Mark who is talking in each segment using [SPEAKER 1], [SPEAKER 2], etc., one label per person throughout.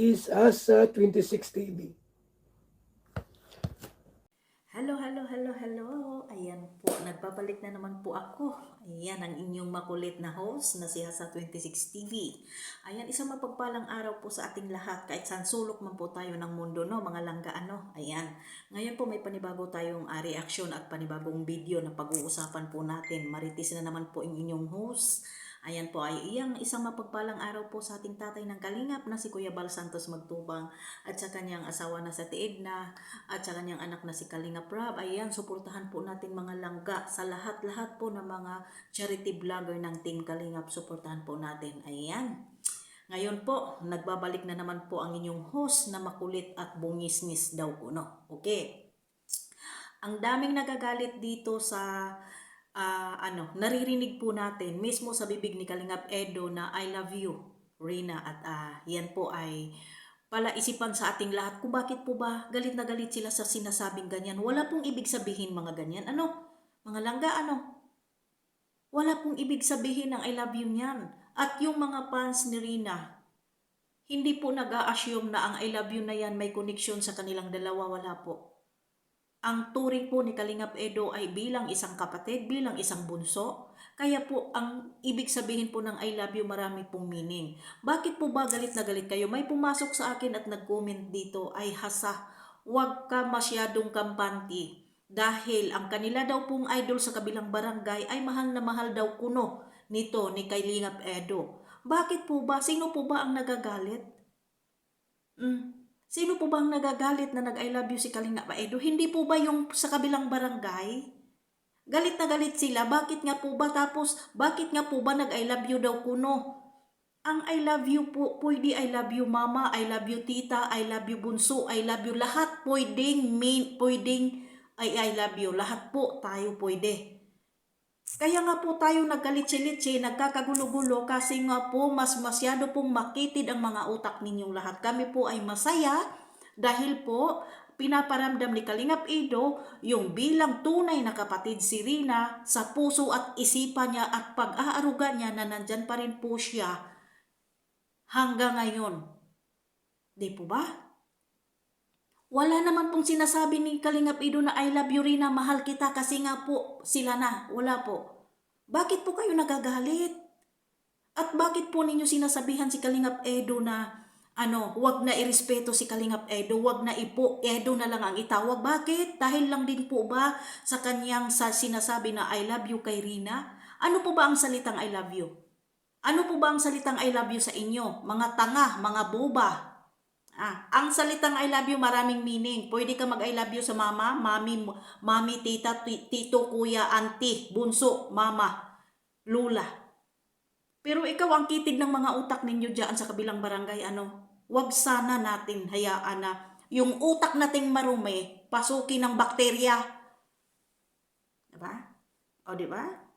[SPEAKER 1] is Asa 26 TV.
[SPEAKER 2] Hello, hello, hello, hello. Ayan po, nagbabalik na naman po ako. Ayan ang inyong makulit na host na si Hasa 26 TV. Ayan, isang mapagpalang araw po sa ating lahat kahit saan sulok man po tayo ng mundo, no? Mga langga, ano? Ayan. Ngayon po may panibago tayong uh, reaction at panibagong video na pag-uusapan po natin. Maritis na naman po ang inyong host. Ayan po ay iyang isang mapagpalang araw po sa ating tatay ng kalingap na si Kuya Bal Santos Magtubang at sa kanyang asawa na sa Tiid na at sa kanyang anak na si Kalingap Rab. Ayan, suportahan po natin mga langga sa lahat-lahat po ng mga charity vlogger ng Team Kalingap. Suportahan po natin. Ayan. Ngayon po, nagbabalik na naman po ang inyong host na makulit at bungisnis daw no? Okay. Ang daming nagagalit dito sa ah, ano, naririnig po natin mismo sa bibig ni Kalingap Edo na I love you, Rina. At ah, yan po ay pala isipan sa ating lahat kung bakit po ba galit na galit sila sa sinasabing ganyan. Wala pong ibig sabihin mga ganyan. Ano? Mga langga, ano? Wala pong ibig sabihin ng I love you niyan. At yung mga fans ni Rina, hindi po nag-a-assume na ang I love you na yan may connection sa kanilang dalawa. Wala po. Ang turing po ni Kalingap Edo ay bilang isang kapatid, bilang isang bunso. Kaya po ang ibig sabihin po ng I love you marami pong meaning. Bakit po ba galit na galit kayo? May pumasok sa akin at nag-comment dito ay hasa, huwag ka masyadong kampante. Dahil ang kanila daw pong idol sa kabilang barangay ay mahal na mahal daw kuno nito ni Kalingap Edo. Bakit po ba? Sino po ba ang nagagalit? Mm. Sino po ba ang nagagalit na nag-I love you si Kalingap Edo? Hindi po ba yung sa kabilang barangay? Galit na galit sila. Bakit nga po ba? Tapos, bakit nga po ba nag-I love you daw kuno? Ang I love you po, pwede I love you mama, I love you tita, I love you bunso, I love you lahat pwedeng, mean, pwedeng I, I love you. Lahat po tayo pwede. Kaya nga po tayo nagkalitsi-litsi, nagkakagulo-gulo kasi nga po mas masyado pong makitid ang mga utak ninyong lahat. Kami po ay masaya dahil po pinaparamdam ni Kalingap Ido yung bilang tunay na kapatid si Rina sa puso at isipan niya at pag-aaruga niya na nandyan pa rin po siya hanggang ngayon. Di po ba? Wala naman pong sinasabi ni Kalingap Ido na I love you Rina, mahal kita kasi nga po sila na. Wala po. Bakit po kayo nagagalit? At bakit po ninyo sinasabihan si Kalingap Edo na ano, wag na irespeto si Kalingap Edo, wag na ipo, Edo na lang ang itawag. Bakit? Dahil lang din po ba sa kanyang sa sinasabi na I love you kay Rina? Ano po ba ang salitang I love you? Ano po ba ang salitang I love you sa inyo? Mga tanga, mga boba, Ah, ang salitang I love you maraming meaning. Pwede ka mag I love you sa mama, mami, mami, tita, ti- tito, kuya, auntie, bunso, mama, lula. Pero ikaw ang kitid ng mga utak ninyo diyan sa kabilang barangay ano. Wag sana natin hayaan na yung utak nating marumi pasukin ng bakterya. Diba? O diba?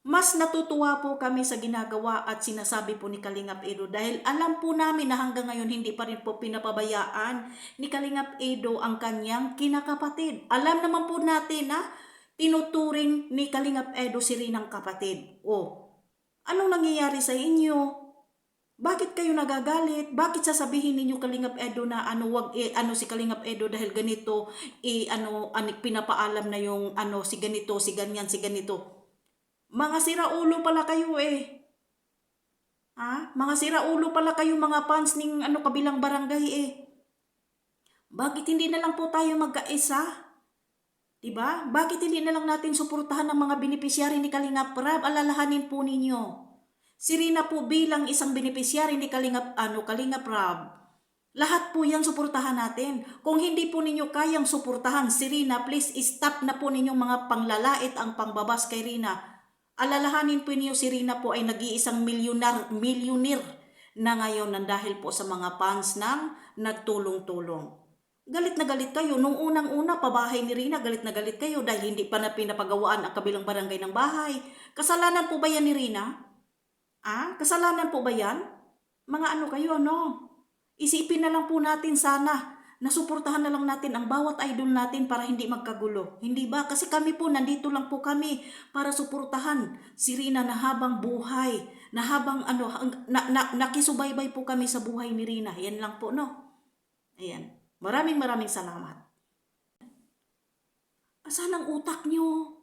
[SPEAKER 2] Mas natutuwa po kami sa ginagawa at sinasabi po ni Kalingap Edo dahil alam po namin na hanggang ngayon hindi pa rin po pinapabayaan ni Kalingap Edo ang kanyang kinakapatid. Alam naman po natin na tinuturing ni Kalingap Edo si Rinang kapatid. O, anong nangyayari sa inyo? Bakit kayo nagagalit? Bakit sasabihin ninyo Kalingap Edo na ano wag eh, ano si Kalingap Edo dahil ganito eh, ano anik pinapaalam na yung ano si ganito, si ganyan, si ganito. Mga siraulo pala kayo eh. Ha? Mga siraulo pala kayo mga fans ning ano kabilang barangay eh. Bakit hindi na lang po tayo magkaisa? Diba? Bakit hindi na lang natin suportahan ng mga benepisyari ni Kalingap Rab? Alalahanin po ninyo. Si Rina po bilang isang benepisyari ni Kalingap, ano, Kalingap Rab. Lahat po yan suportahan natin. Kung hindi po ninyo kayang suportahan si Rina, please stop na po ninyong mga panglalait ang pangbabas kay Rina. Alalahanin po niyo si Rina po ay nag-iisang milyonar, milyonir na ngayon nang dahil po sa mga fans ng nagtulong-tulong. Galit na galit kayo. Nung unang-una, pabahay ni Rina, galit na galit kayo dahil hindi pa na pinapagawaan ang kabilang barangay ng bahay. Kasalanan po ba yan ni Rina? Ah, kasalanan po ba yan? Mga ano kayo, ano? Isipin na lang po natin sana nasuportahan na lang natin ang bawat idol natin para hindi magkagulo. Hindi ba? Kasi kami po, nandito lang po kami para suportahan si Rina na habang buhay na habang ano, na, na, nakisubaybay po kami sa buhay ni Rina. Yan lang po, no? Ayan. Maraming maraming salamat. Saan ang utak nyo?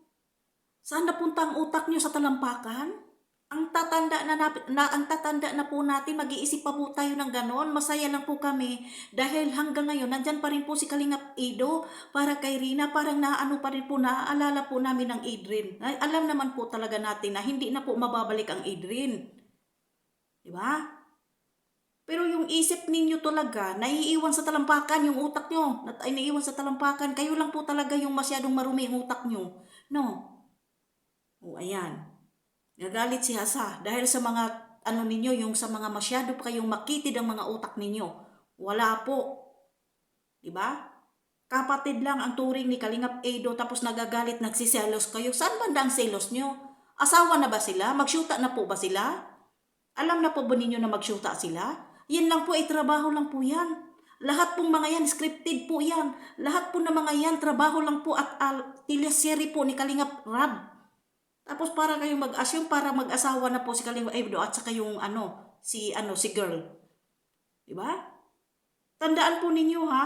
[SPEAKER 2] Saan napunta ang utak nyo sa talampakan? Ang tatanda na, na ang tatanda na po natin, mag-iisip pa po tayo ng ganon. Masaya lang po kami dahil hanggang ngayon nandyan pa rin po si Kalingap Ido para kay Rina, parang naano pa rin po, naaalala po namin ang Idrin. Ay, alam naman po talaga natin na hindi na po mababalik ang Idrin. Di ba? Pero yung isip ninyo talaga, naiiwan sa talampakan yung utak nyo. Nat- ay, naiiwan sa talampakan. Kayo lang po talaga yung masyadong marumi yung utak nyo. No? O, ayan. Nagalit si Hasa dahil sa mga ano ninyo, yung sa mga masyado pa kayong makitid ang mga utak ninyo. Wala po. Di ba? Kapatid lang ang turing ni Kalingap Edo tapos nagagalit, nagsiselos kayo. Saan banda ang selos nyo? Asawa na ba sila? Magsyuta na po ba sila? Alam na po ba ninyo na magsyuta sila? Yan lang po ay trabaho lang po yan. Lahat pong mga yan, scripted po yan. Lahat po ng mga yan, trabaho lang po at al, teleserye po ni Kalingap Rab. Tapos para kayong mag-assume para mag-asawa na po si Kalingap Edo at saka yung ano, si ano, si girl. 'Di ba? Tandaan po ninyo ha.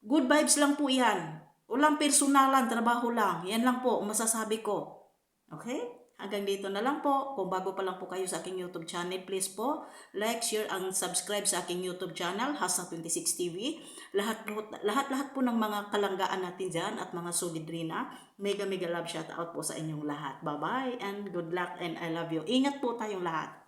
[SPEAKER 2] Good vibes lang po 'yan. Walang personalan, trabaho lang. Yan lang po masasabi ko. Okay? Hanggang dito na lang po. Kung bago pa lang po kayo sa aking YouTube channel, please po like, share, ang subscribe sa aking YouTube channel, Hasa26 TV. Lahat, lahat, lahat po ng mga kalanggaan natin dyan at mga solid Rina. Mega, mega love shout out po sa inyong lahat. Bye-bye and good luck and I love you. Ingat po tayong lahat.